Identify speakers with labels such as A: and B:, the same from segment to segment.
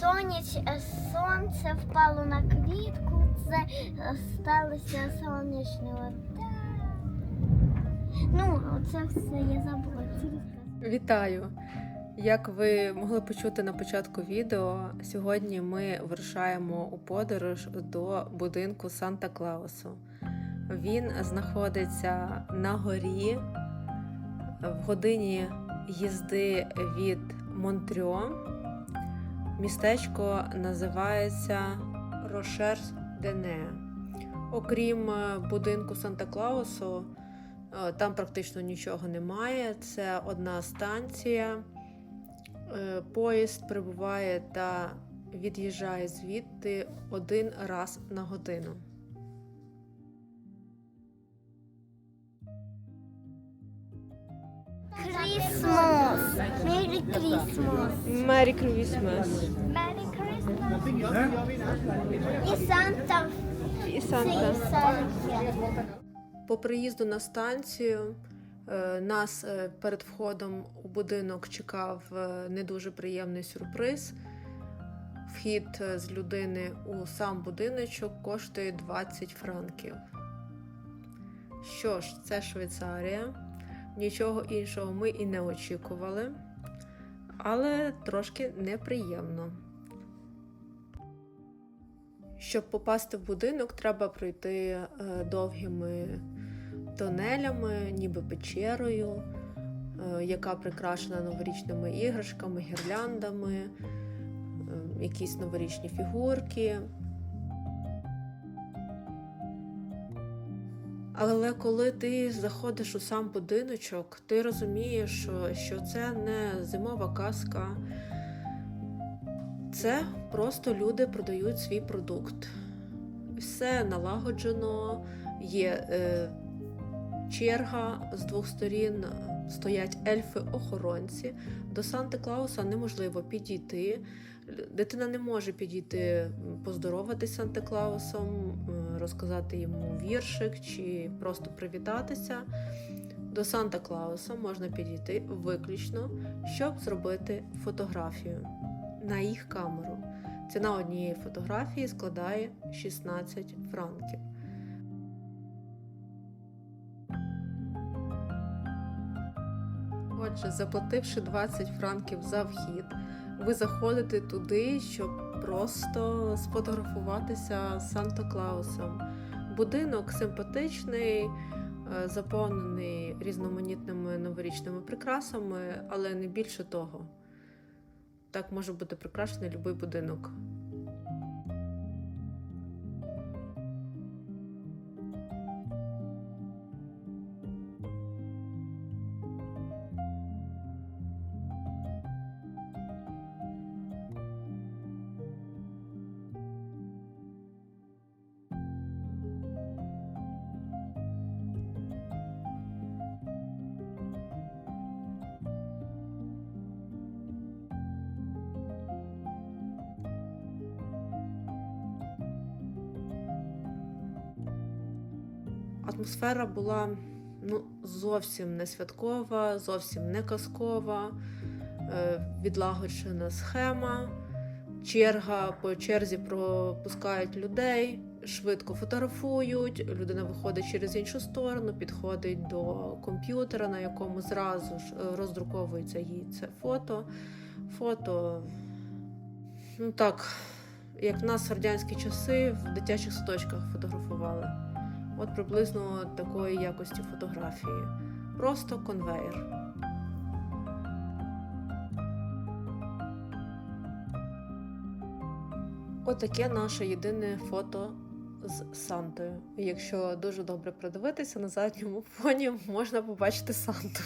A: Соняч, е, сонце впало на квітку, це е, сталося сонячне. Ну, це все я забула.
B: Вітаю! Як ви могли почути на початку відео, сьогодні ми вирушаємо у подорож до будинку Санта Клаусу. Він знаходиться на горі в годині їзди від Монтрьо. Містечко називається Рошерс Дене. Окрім е, будинку Санта Клаусу, Е, Там практично нічого немає. Це одна станція. Е, Поїзд прибуває та від'їжджає звідти один раз на годину.
A: Крісмас. Мері Крісмас.
B: Merry Christmas!
A: Мері Крісмас. І Санта.
B: І
A: Санта.
B: По приїзду на станцію е, нас е, перед входом у будинок чекав е, не дуже приємний сюрприз. Вхід з людини у сам будиночок коштує 20 франків. Що ж, це Швейцарія. Нічого іншого ми і не очікували, але трошки неприємно. Щоб попасти в будинок, треба пройти е, довгими тонелями, ніби печерою, е, яка прикрашена новорічними іграшками, гірляндами, е, якісь новорічні фігурки. Але коли ти заходиш у сам будиночок, ти розумієш, що, це не зимова казка, це просто люди продають свій продукт. Все налагоджено, є е, черга з двох сторін, стоять ельфи-охоронці. До Санти Клауса неможливо підійти. Дитина не може підійти поздороватись з Санта Клаусом, розказати йому віршик чи просто привітатися. До Санта Клауса можна підійти виключно, щоб зробити фотографію на їх камеру. Ціна однієї фотографії складає 16 франків. Отже, заплативши 20 франків за вхід, ви заходите туди, щоб просто сфотографуватися з Санта Клаусом. Будинок симпатичний, е, заповнений різноманітними новорічними прикрасами, але не більше того. Так може бути прикрашений будь-який будинок. Атмосфера була ну, зовсім не святкова, зовсім не казкова, е, відлагоджена схема, черга по черзі пропускають людей, швидко фотографують, людина виходить через іншу сторону, підходить до комп'ютера, на якому зразу ж е, роздруковується їй це фото. Фото, ну так, як в нас в радянські часи в дитячих садочках фотографували. От приблизно такої якості фотографії. Просто конвейер. Отаке наше єдине фото з Сантою. Якщо дуже добре придивитися, на задньому фоні можна побачити Санту.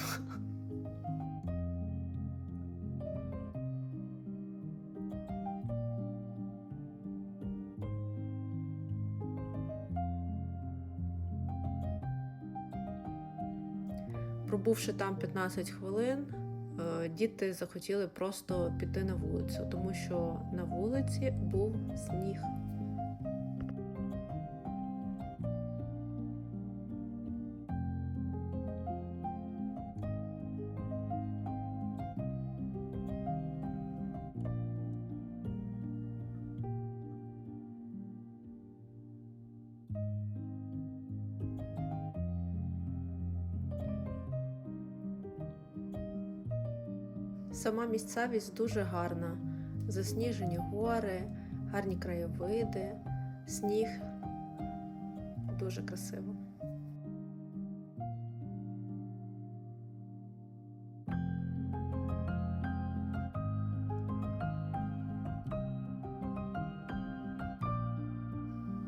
B: Пробувши там 15 хвилин, е, діти захотіли просто піти на вулицю, тому що на вулиці був сніг. Місцевість дуже гарна. Засніжені гори, гарні краєвиди, сніг. Дуже красиво.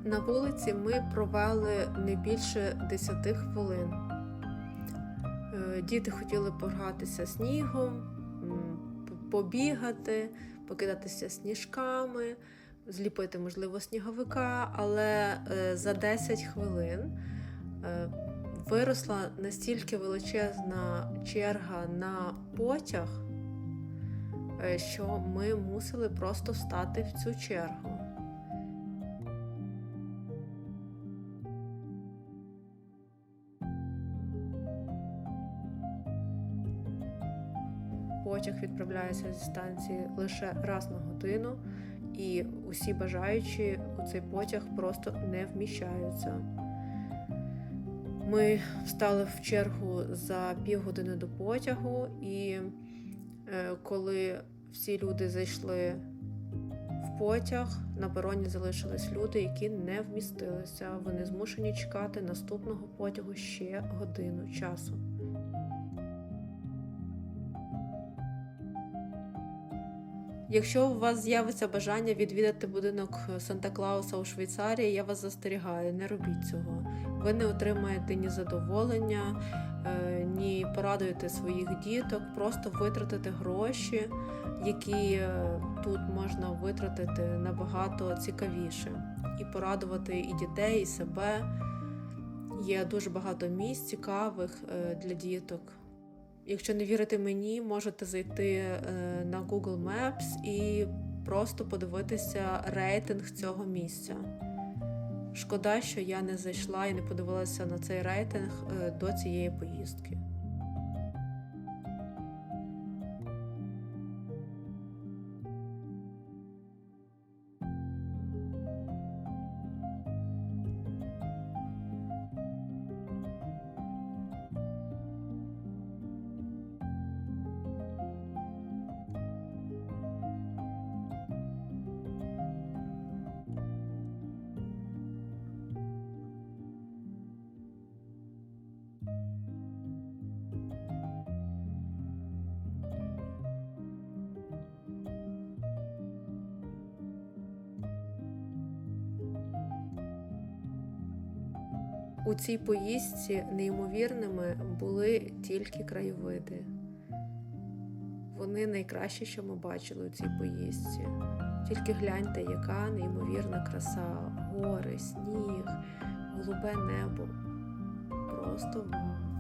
B: На вулиці ми провели не більше 10 хвилин. Е, Діти хотіли погратися снігом, побігати, покидатися сніжками, зліпити, можливо, сніговика, але е, за 10 хвилин е, виросла настільки величезна черга на потяг, е, що ми мусили просто встати в цю чергу. Потяг зі станції лише раз на годину, і усі бажаючі у цей потяг просто не вміщаються. Ми встали в чергу за півгодини до потягу, і е, коли всі люди зайшли в потяг, на пероні залишились люди, які не вмістилися. Вони змушені чекати наступного потягу ще годину часу. Якщо у вас з'явиться бажання відвідати будинок Санта Клауса у Швейцарії, я вас застерігаю, не робіть цього. Ви не отримаєте ні задоволення, е, ні порадуєте своїх діток, просто витратите гроші, які е, тут можна витратити набагато цікавіше, і порадувати і дітей, і себе. Є дуже багато місць цікавих е, для діток. Якщо не вірите мені, можете зайти е, на Google Maps і просто подивитися рейтинг цього місця. Шкода, що я не зайшла і не подивилася на цей рейтинг е, до цієї поїздки. У цій поїздці неймовірними були тільки краєвиди. Вони найкращі, що ми бачили у цій поїздці. Тільки гляньте, яка неймовірна краса, гори, сніг, голубе небо. Просто вау.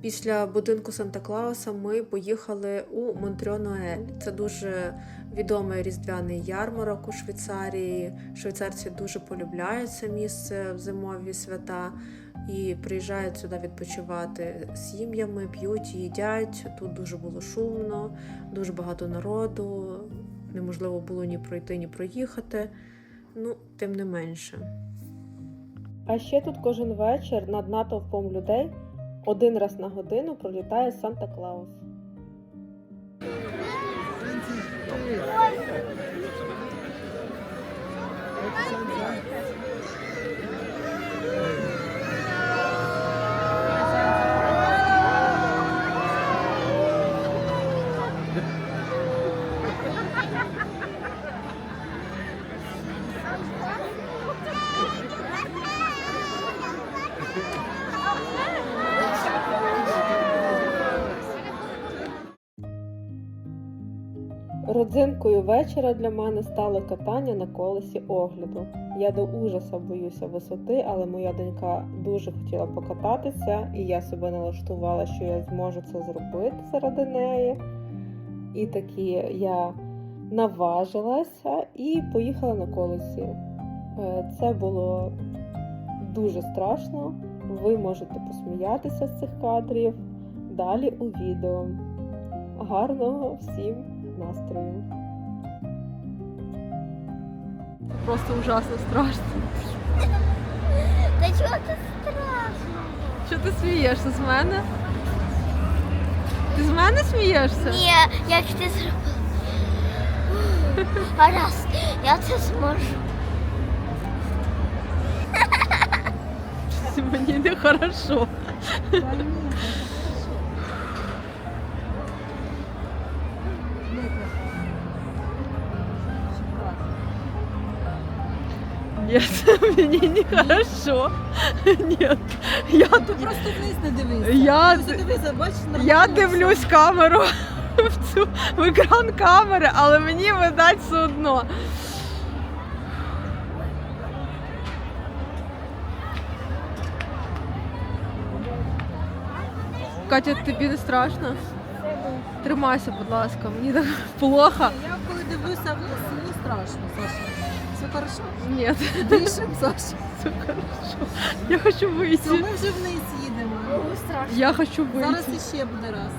B: Після будинку Санта Клауса ми поїхали у Монтрьо-Ноель. Це дуже відомий різдвяний ярмарок у Швейцарії. Швейцарці дуже полюбляють це місце в зимові свята і приїжджають сюди відпочивати з сім'ями, п'ють, їдять. Тут дуже було шумно, дуже багато народу. Неможливо було ні пройти, ні проїхати. Ну, тим не менше. А ще тут кожен вечір над натовпом людей один раз на годину пролітає Санта Клаус. Родзинкою вечора для мене стало катання на колесі огляду. Я до ужаса боюся висоти, але моя донька дуже хотіла покататися, і я себе налаштувала, що я зможу це зробити заради неї. І таки я наважилася і поїхала на колесі. Е, Це було дуже страшно. Ви можете посміятися з цих кадрів далі у відео. Гарного всім настрою! Просто ужасно страшно.
A: Та чого ти страшно?
B: Що ти смієшся з мене? Ти з мене смієшся?
A: Ні, як ти зробила. Гаразд, я це зможу.
B: Мені не Нет, мені не хорошо. Нет, я
C: Ти
B: тут
C: просто вниз не дивися.
B: Я-
C: дивися, бачиш,
B: Я
C: нормально
B: дивлюсь камеру в цю в екран камери, але мені видать все одно. Катя, тобі не страшно? Тримайся, будь ласка, мені так плохо.
C: все. Я коли дивлюся вниз, мені страшно, Саша. Хорошо?
B: Ні,
C: Дишим, Саша.
B: все хорошо. Я хочу
C: Все,
B: вийти.
C: ми вже вниз їдемо.
A: Страшно.
B: Я хочу вийти.
C: Зараз іще буде раз.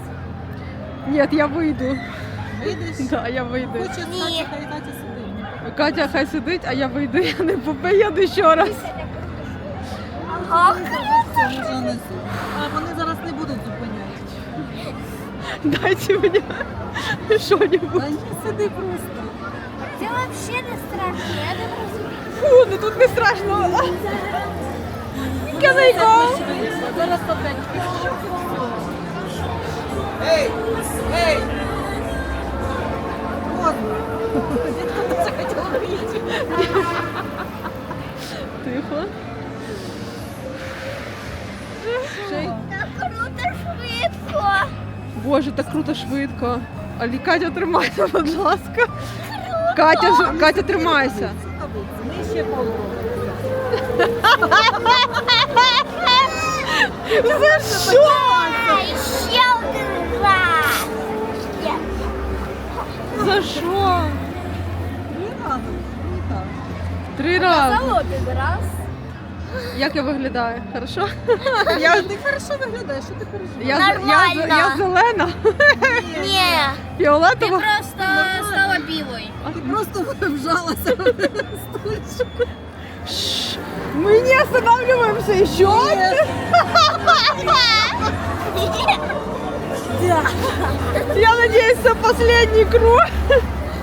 B: Ні, я вийду.
C: Вийдеш?
B: Да, я вийду.
C: Хоче
A: Ні.
C: стати, хай Катя сидить.
B: Катя хай сидить, а я вийду, я не поїду ще раз.
A: Ах,
C: ми вже внизу. А вони зараз не будуть зупиняти.
B: Дайте мені.
C: Та ні, сиди просто.
A: Взагалі не страшно, я не розумію.
B: Фу, ну тут не страшно. Can I go?
C: Зараз не захотіла вийти.
B: Тихо.
A: Так круто, швидко.
B: Боже, так круто швидко. Алі, Катя, тримайся, будь ласка. Катя, Катя, тримайся.
C: Ми ще.
B: За що?
A: Ще один раз.
B: За що?
C: Три рази.
B: Рази.
A: один раз.
B: Як я виглядаю? Хорошо? Я,
C: Ти хорошо виглядаєш, що ти переживаєш?
B: я, я,
A: Нормально.
B: я зелена,
A: Ні,
B: фіолетова.
A: просто стала білою.
C: Ти просто вжалася в стульчик.
B: Шш, Мы не останавливаемся еще. Я надеюсь, это последний круг.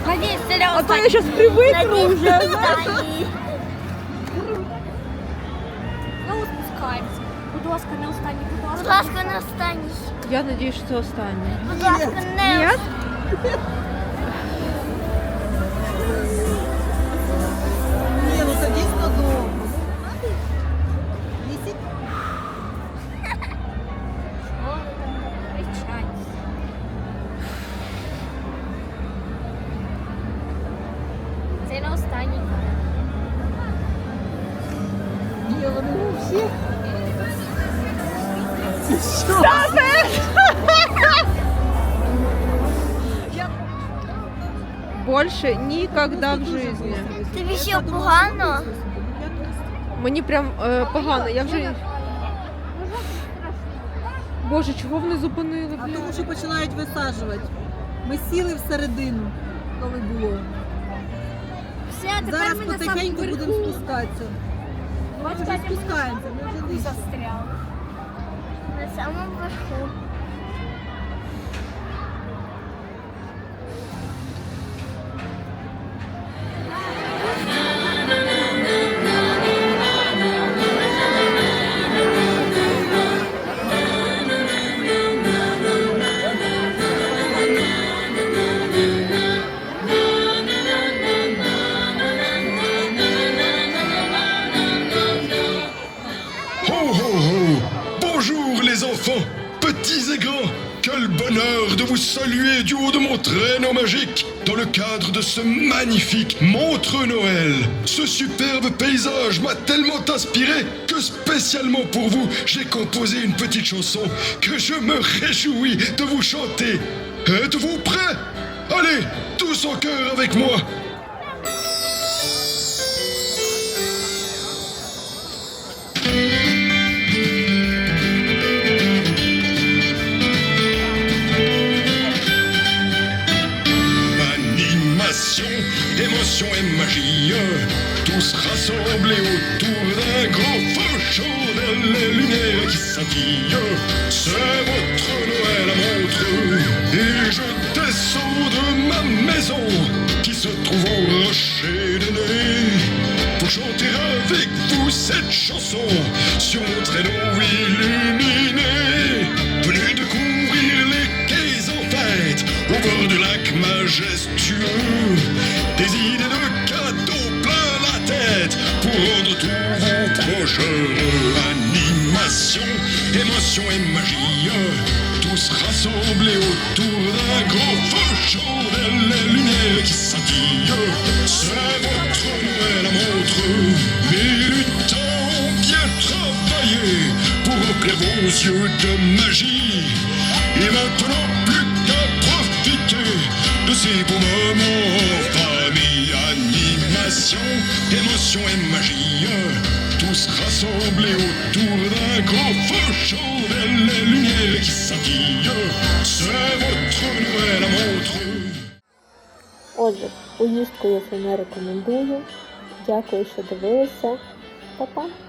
A: Надеюсь, це
B: А то я сейчас привыкну уже.
A: Ну, спускаємося. Будь ласка, не останній, будь ласка. Будь ласка, не останній.
B: Я надеюсь, что це останнє.
A: Будь ласка, не
B: Нет?
C: Ні,
B: Ніколи в житті.
A: Тобі що погано?
B: Мені прям е, погано, я вже. Боже, чого вони зупинили?
C: А тому що починають висаджувати. Ми сіли всередину, коли було.
A: Все,
C: Зараз потихеньку будемо спускатися. Ми вже спускаємося, ми вже нижче.
A: На самому верху.
D: Du haut de mon traîneau magique dans le cadre de ce magnifique Montreux Noël. Ce superbe paysage m'a tellement inspiré que spécialement pour vous, j'ai composé une petite chanson que je me réjouis de vous chanter. Êtes-vous prêts? Allez, tous en cœur avec moi majestueux. Des idées de cadeaux plein la tête pour rendre tous vos proches heureux. Animation, émotion et magie, tous rassemblés autour d'un gros feu chaud les lumières qui scintillent. C'est votre Noël Montreux. Les lutins ont bien travaillé pour remplir vos yeux de magie. Et maintenant, Animation, émotion et magie. Tous rassemblés autour d'un grand feu chaud de les lumières qui scintillent. C'est votre Noël à Montreux.
E: Отже, поїздку я не рекомендую. Дякую, що дивилися. Па-па!